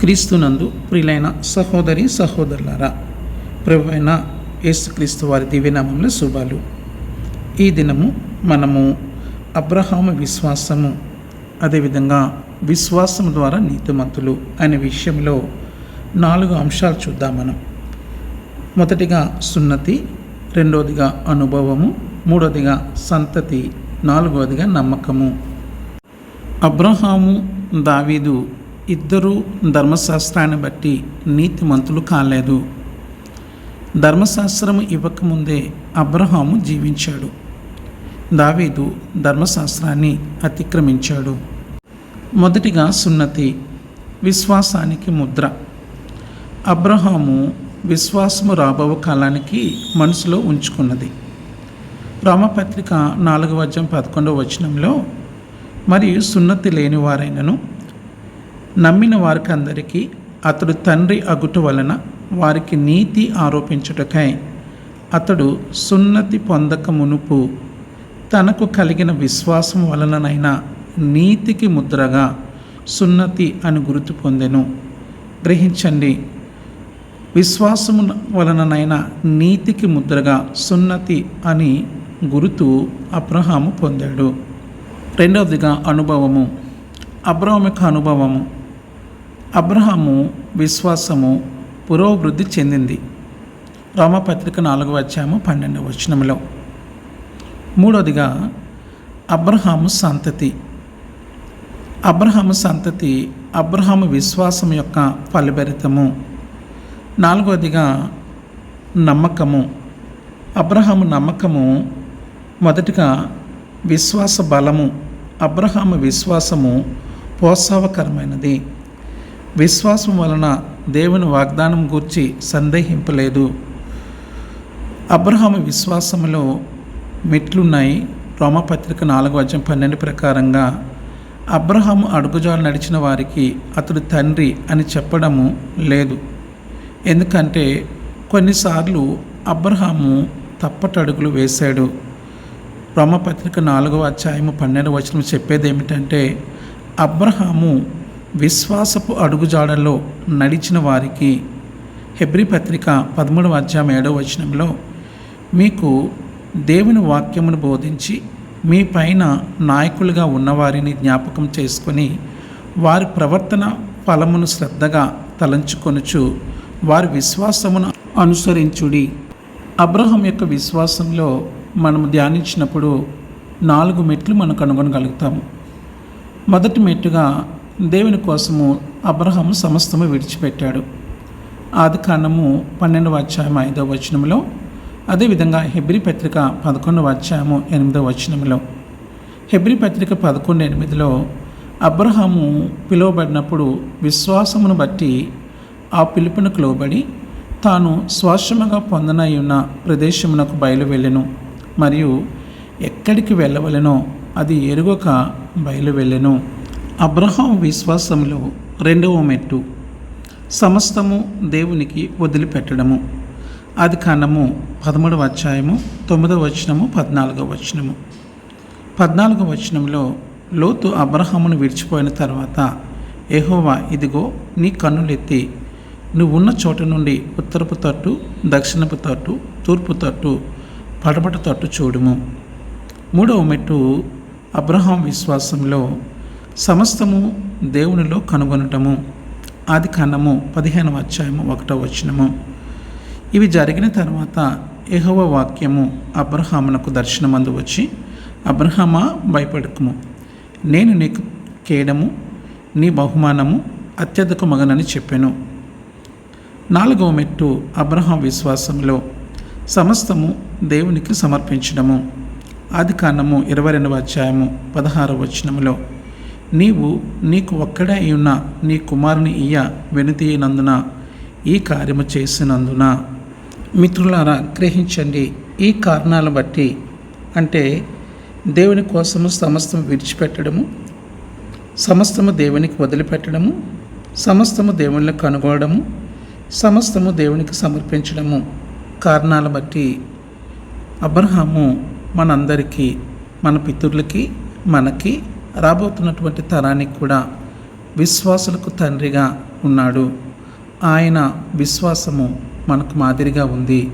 క్రీస్తునందు ప్రియులైన సహోదరి సహోదరులారా ప్రభువైన యేసుక్రీస్తు వారి దివ్యనామంలో శుభాలు. ఈ దినము మనము అబ్రహాము విశ్వాసము అదేవిధంగా విశ్వాసం ద్వారా నీతిమంతులు అనే విషయంలో నాలుగు అంశాలు చూద్దాం మనం. మొదటిగా సున్నతి రెండవదిగా అనుభవము మూడవదిగా సంతతి నాలుగవదిగా నమ్మకము. అబ్రహాము దావీదు ఇద్దరూ ధర్మశాస్త్రాన్ని బట్టి నీతిమంతులు కాలేదు. ధర్మశాస్త్రము ఇవ్వకముందే అబ్రహాము జీవించాడు. దావీదు ధర్మశాస్త్రాన్ని అతిక్రమించాడు. మొదటిగా సున్నతి విశ్వాసానికి ముద్ర. అబ్రహాము విశ్వాసము రాబో కాలానికి మనసులో ఉంచుకున్నది. రామపత్రిక నాలుగవ అధ్యాయం పదకొండవ వచనంలో మరియు సున్నతి లేని వారైనను నమ్మిన వారికి అందరికీ అతడు తండ్రి అగుట వలన వారికి నీతి ఆరోపించుటకై అతడు సున్నతి పొందక మునుపు తనకు కలిగిన విశ్వాసం వలననైనా నీతికి ముద్రగా సున్నతి అని గుర్తు పొందెను. గ్రహించండి విశ్వాసము వలననైనా నీతికి ముద్రగా సున్నతి అని గురుతు అబ్రహాము పొందాడు. రెండవదిగా అనుభవము. అబ్రహం యొక్క అనుభవము. అబ్రహాము విశ్వాసము పురోభివృద్ధి చెందింది. రామపత్రిక నాలుగవ అధ్యాయము పన్నెండవ వచనంలో మూడవదిగా అబ్రహాము సంతతి. అబ్రహాము సంతతి అబ్రహాము విశ్వాసం యొక్క ఫలభరితము. నాలుగవదిగా నమ్మకము. అబ్రహాము నమ్మకము మొదటిగా విశ్వాస బలము అబ్రహాము విశ్వాసము ప్రోత్సాహకరమైనది విశ్వాసం వలన దేవుని వాగ్దానం గూర్చి సందేహింపలేదు. అబ్రహాము విశ్వాసములో మెట్లున్నాయి. రోమపత్రిక నాలుగో అధ్యాయం పన్నెండు ప్రకారంగా అబ్రహాము అడుగుజాలు నడిచిన వారికి అతడు తండ్రి అని చెప్పడము లేదు. ఎందుకంటే కొన్నిసార్లు అబ్రహాము తప్పటడుగులు వేశాడు. రోమపత్రిక నాలుగవ అధ్యాయము పన్నెండు వచనం చెప్పేది ఏమిటంటే అబ్రహాము విశ్వాసపు అడుగుజాడల్లో నడిచిన వారికి హెబ్రి పత్రిక పదమూడవ అధ్యాయం ఏడవ వచనంలో మీకు దేవుని వాక్యమును బోధించి మీ పైన నాయకులుగా ఉన్నవారిని జ్ఞాపకం చేసుకొని వారి ప్రవర్తన ఫలమును శ్రద్ధగా తలంచుకొనుచు వారి విశ్వాసమును అనుసరించుడి. అబ్రహం యొక్క విశ్వాసంలో మనం ధ్యానించినప్పుడు నాలుగు మెట్లు మనం కనుగొనగలుగుతాము. మొదటి మెట్టుగా దేవుని కోసము అబ్రహము సమస్తము విడిచిపెట్టాడు. ఆది కాండము పన్నెండవ అధ్యాయం ఐదవ వచనంలో అదేవిధంగా హెబ్రి పత్రిక పదకొండవ అధ్యాయము ఎనిమిదవ వచనంలో హెబ్రి పత్రిక పదకొండు ఎనిమిదిలో అబ్రహాము పిలువబడినప్పుడు విశ్వాసమును బట్టి ఆ పిలుపునకు లోబడి తాను స్వాశ్రమగా పొందనై ఉన్న ప్రదేశమునకు బయలు వెళ్ళెను మరియు ఎక్కడికి వెళ్ళవలెనో అది ఎరుగక బయలు వెళ్ళెను అబ్రహాం విశ్వాసంలో రెండవ మెట్టు. సమస్తము దేవునికి వదిలిపెట్టడము. అది కాండము పదమూడవ అధ్యాయము తొమ్మిదవ వచనము పద్నాలుగవ వచనము. పద్నాలుగవ వచనంలో లోతు అబ్రహామును విడిచిపోయిన తర్వాత ఎహోవా ఇదిగో నీ కన్నులెత్తి నువ్వున్న చోట నుండి ఉత్తరపు తట్టు దక్షిణపు తట్టు తూర్పు తట్టు పడమట తట్టు చూడుము. మూడవ మెట్టు అబ్రహాం విశ్వాసంలో సమస్తము దేవునిలో కనుగొనటము. ఆది కాండము పదిహేనవ అధ్యాయము ఒకటవ వచనము. ఇవి జరిగిన తర్వాత ఎహోవ వాక్యము అబ్రహామునకు దర్శనమందు వచ్చి అబ్రహామా భయపడకుము. నేను నీకు కేడము నీ బహుమానము అత్యధిక మగనని చెప్పాను. నాలుగవ మెట్టు అబ్రహాం విశ్వాసంలో సమస్తము దేవునికి సమర్పించడము. ఆది కాండము ఇరవై రెండవ అధ్యాయము పదహారవ వచనములో నీవు నీకు ఒక్కడే ఉన్న నీ కుమారుని ఇయ్య వెనుతీయనందున ఈ కార్యము చేసినందున. మిత్రులారా గ్రహించండి ఈ కారణాలను బట్టి అంటే దేవుని కోసము సమస్తం విడిచిపెట్టడము సమస్తము దేవునికి వదిలిపెట్టడము సమస్తము దేవుని కనుగొనడము సమస్తము దేవునికి సమర్పించడము కారణాల బట్టి అబ్రహాము మనందరికీ మన పితరులకి మనకి రాబోతున్నటువంటి తరానికి కూడా విశ్వాసులకు తండ్రిగా ఉన్నాడు. ఆయన విశ్వాసము మనకు మాదిరిగా ఉంది.